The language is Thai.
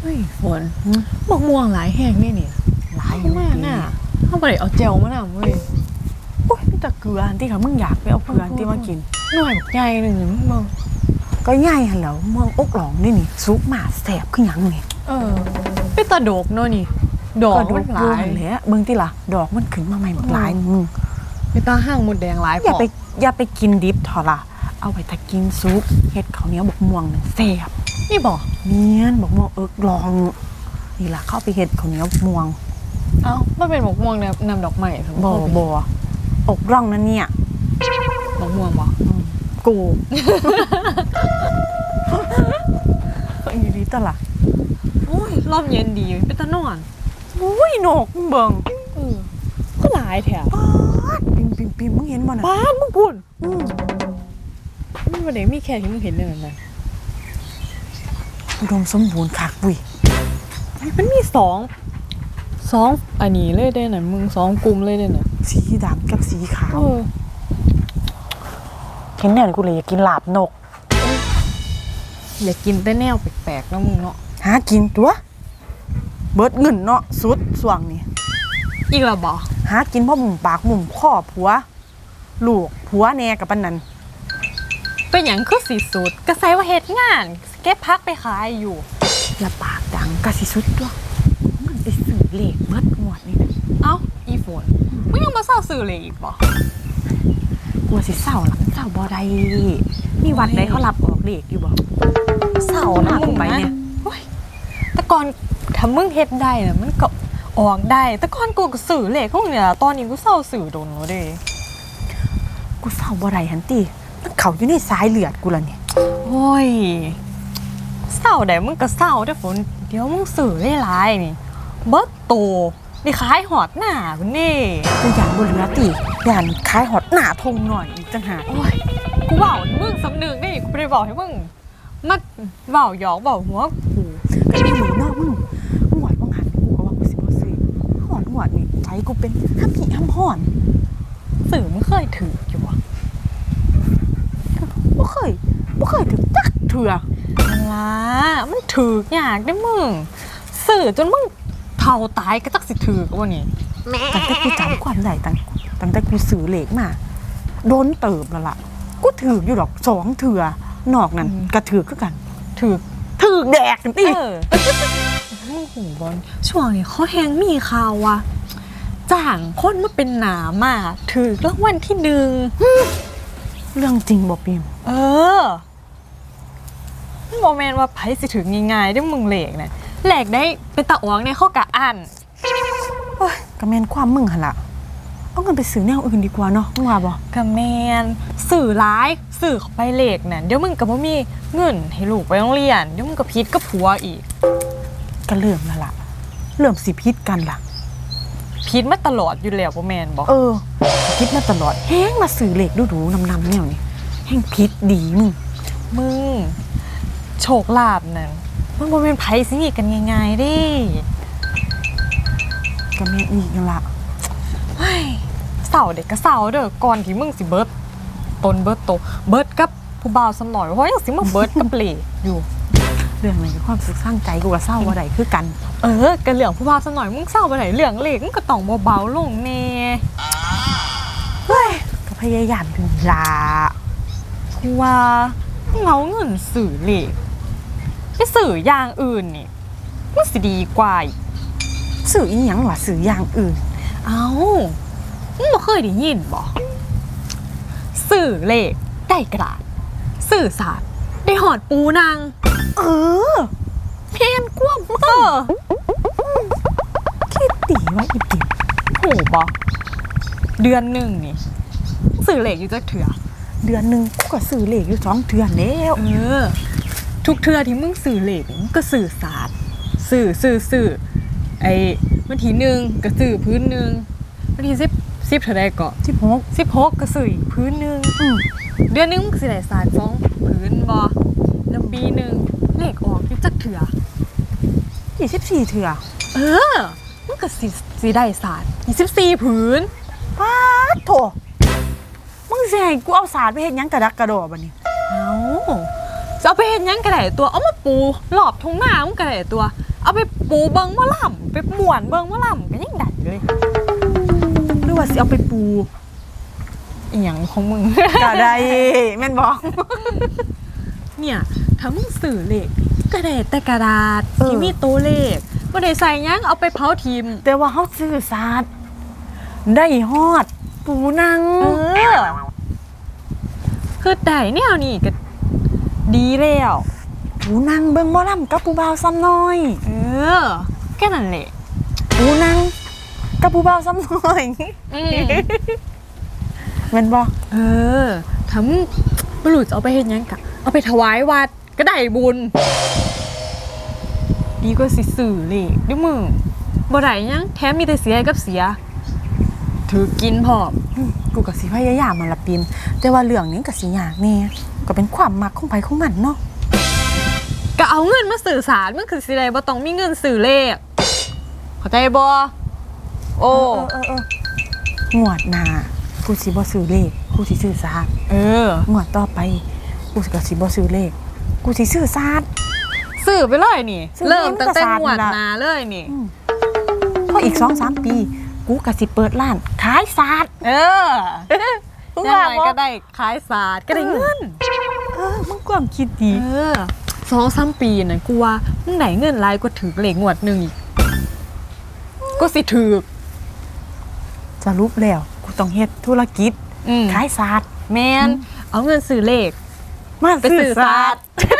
เฮ้ยฝนบักม่วงหลายแห้งนี่นี่หลายอเข้ายู่มาน่ะเข้าไปเอาเจลมานำเว้ยโอ้ยมีแต่เกลืออันที่ค่ะมึงอยากไปเอาเกลืออันที่มากินหน่วยบักใหญ่หนึ่งมึงก็ง่ายหันแหล้วเมืองอกหลองนี่นี่ซุปหมาแสบขึ้นยังนี่เออไปตาโดกเนาะนี่ ดอกก็ดมัอนกหดูลายหันแหละเบิ่งที่ล่ะดอกมันขึ้นมาใหม่บักหลายนึงมึงไปตาห้างหมดแดงหลายอย่าไปพอย่าไปกินดิบเถอะล่ะเอาไปถ้ากินซุปเฮ็ดข้าวเหนียวบักม่วงนั่นแสบ นี่บอกเนียนบักม่วงเอิกลอง นี่ล่ะเข้าไปเฮ็ดข้าวเหนียวบักม่วงเอ้ามันเป็นบักม่วงแนวนำดอกไม้ครับบ่บ่อกร่องนั่นเนี่ยบักม่วงบ่กูอีหลีตะล่ะโอ้ยรอบเย็นดีไปตานอนอุ้ยนกมึงเบิ่งเออก็หลายแถวป๊าดปิมปิมปิมมึงเห็นบ่น่ะบ้านมึงพูดอืมมันวันไหนมีแค่ที่มึงเห็นเนี่ยนะ อุดมสมบูรณ์คักบุยมันมีสองสองอันนี้เลยได้น่ะมึงสองกลุ่มเลยได้น่ะสีดำกับสีขาวเออเห็นแนวนี้กูเลยอยากกินลาบนก อย่ากินแต่แนวแปลกๆนะมึงเนาะหากินตัว เบิดเงินเนาะสุดสว่างนี่อีกและบ่หากินพ่อหมุมปากหมุมข้อผัว ลูกผัวแน่กับปันนั้นเป็นอย่างคือสีสุดกระไซว่าเฮ็ดงาน เก็บพักไปขายอยู่และปากดังกะสิสุดตัวมันไปสื่อเหลขเบิดงวดนี่นะเอ้าอีฝนมึงยังมาเศร้าสื่อเหลยอีกบ่กลัวสิเศร้าหลังเศร้าบ่ได้มีวัดใดเขารับออกเหลขอยู่บ่เศร้าหน้ากูไปเนี่ยแต่ก่อนถ้ามึงเฮ็ดได้น่ะมันก็ออกได้ แต่ก่อนกูก็สื่อเลขพวกเนี่ยตอนนี้กูเศร้าสื่อโดนแล้วเด้กูเศร้าบ่ได้หันติมันเขาอยู่ในสายเลือดกูละเนี่ยโอ้ย เศร้าได้มึงก็เศร้าได้อฝนเดี๋ยวมึงสื่อได้หลายนี่ เบิดโตนี่ขายหอดหน้าพุ่นนี่กูอยากบ่เหลือติย่านขายฮอดหน้าทงหน่อยอีกจังหากโอ้ยกูเบาให้มึงสำนึกได้กูไม่ได้บอกให้มึงมาเบาหยอกเบาหัวกูก็อีหลีเนาะมึงหวดบ่หันกูก็ว่ากูสิบ่ซื้อหอดหวดนี่ใจกูเป็นห้ำผีห้ำห่อนสื่อมึงเคยถืออยู่วะบ่เคยบ่เคยถึงจักเถื่อ ล่ะมันถือยากได้อมึงสื่อจนมึงเท่าตายก็จักสิถือกว่านี่ตั้งแต่กูจำความได้ตั้งตั้งแต่กูซื้อเลขมาโดนเติบแล้วล่ะกูถืออยู่ดอกสองเถื่อนอกนั้นก็ถือคือกัน ถือถือแดกกันติเออมึงหูบอลช่วงนี้เขาแหงมีข่าวว่าจ้างคนมาเป็นหนามาถือรางวัลที่หนึ่งเรื่องจริงบ่ปิมเออ โมเมนว่าไผสิถึงง่ายๆได้มึงเหลกเนี่ยแหลกได้เป็นตะอวงในข้อกะอันก็แม่นความมึงหั่นล่ะเอาเงินไปซื้อแนวอื่นดีกว่าเนาะมึงว่าบ่กะแมนสื่อร้ายสื่อเข้าไปเหลกเนี่ยเดี๋ยวมึงกับพ่มีเงินให้ลูกไปโรงเรียนเดี๋ยวมึงกับพิษกับผัวอีกก็เริ่มแล้วล่ะเริ่มสิพิษกันล่ะพิษมาตลอดอยู่แล้วพ่แมนบอกเออพิษมาตลอดแห้งมาซื้อเลขดูๆนำๆแนวนี่แห้งพิษดีมึง มึง โชคลาภนั่นมันบ่เป็นไผสิหนีกันง่ายๆเดิก็แม่นอีกนั่นล่ะเฮ้ยเสาเด็กก็เสาเด้อก่อนที่มึงสิเบิดตนเบิดโตเบิดกับผู้บ่าวสำหน่อยเพราะยังสิมาเบิดกับเหลกอยู่ เรื่องนั้นคือความสึกสร้างใจกูก็เศร้าบ่ได้คือกัน เออกันเหลืองผู้บ่าวสำหน่อยมึงเศร้าไปไหนเหลืองเหลกมึงก็ต้องเบาๆลงแน่ก็พยายามอยู่ลากูว่าเงาเงินสื่อเหลก ไปสื่ออย่างอื่นนี่มันสิดีกว่าอีกสื่ออีหยังวะสื่ออย่างอื่น เอ้ามึงบ่เคยได้ยินบ่สื่อเลขได้กระดาษสื่อสารได้หอดปูนางเออเพียนกว้มเออคิดตีว่าอีปิ่มโหบ่เดือนหนึ่งนี่สื่อเลขอยู่จักเถื่อเดือนหนึ่งกูก็ซื้อเลขอยู่สองเดือนแล้ว เออ ทุกเทื่อที่มึงสื่อเลขมึงก็สื่อสารสื่อสื่อสื่อไอ้วันที่หนึ่งก็สื่อพื้นหนึ่งวันที่สิบสิบเท่าไรก็สิบหกสิบหกก็สื่ออีกพื้นหนึ่งอืมเดือนหนึงมึงสิได้สารสองพื้นบอแล้วปีหนึ่งเลขออกอยู่จักเถื่อ ยี่สิบสี่เถื่อเออมึงก็สิสิได้สารยี่สิบสี่พื้นป้าดโถมึงสิให้กูเอาสารไปเฮ็ดหยังกระดักกระโดดบัดนี้ เอา จะเอาไปเห็นยังกระไดตัว เอามาปูหลอบทงหน้ามึงกระไดตัว เอาไปปูเบิงมะล่ำไปม่วนเบิงมะล่ำก็ยังได้เลยหรือว่าสิเอาไปปูอีหยังของมึง ก็ได้แม่นบอก เนี่ยถ้ามึงสื่อเลขก็ได้แต่กระดาษเออ ที่มีตัวเลขบ่ได้ใส่หยังเอาไปเผาทิมแต่ว่าเขาซื้อศาสตร์ได้ฮอด ปูนัง เออคือได้แนวนี้ก็ ดีแล้วปูนังเบิ่งบ่ล่ำกับปูบ่าวซ้ำน้อย เออแค่นั้นแหละปูนังกับปูบ่าวซ้ำน้อยอืมแม่นบ่เออถ้ามึงบ่รู้จะเอาไปเฮ็ดหยังกะเอาไปถวายวัดก็ได้บุญ ดีกว่าสิสื่อเลขเด้วยมึงบ่ได้หยังแถมมีแต่เสียกับเสีย ถือกินพร้อมกูก็สิพยายามมาละปินแต่ว่าเรื่องนี้ก็สิยากแน่ก็เป็นความมักของไผของมันเนาะก็เอาเงินมาสื่อสารมันคือสิได้บ่ต้องมีเงินสื่อเลขเข้าใจบ่โอ้เออเออเอองวดหน้ากูสิบ่ซื้อเลขกูสิซื้อศาสตร์เอองวดต่อไป กูก็สิบ่ซื้อเลขกูสิซื้อศาสตร์สื่อไปเลยนี่สื่อเริ่มตั้งแต่เรื่องงวดศาสตร์นี่ล่ะหนาเลยนี่พออีกสองสามปี กูก็สิเปิดร้านขายศาสตร์เออมึงยังว่าไงบ่ก็ได้ขายศาสตร์ก็ได้เงินเออมึงความคิดดีเออสองสามปีน่ะกูว่ามึงไหนเงินหลายกว่าถือเหล็กงวดหนึ่งอีกก็สิถือสรุปแล้วกูต้องเฮ็ดธุรกิจอืมขายศาสตร์แมนเอาเงินซื้อเลขมาไปซื้ซื้ออศาศาสสตตร์ร์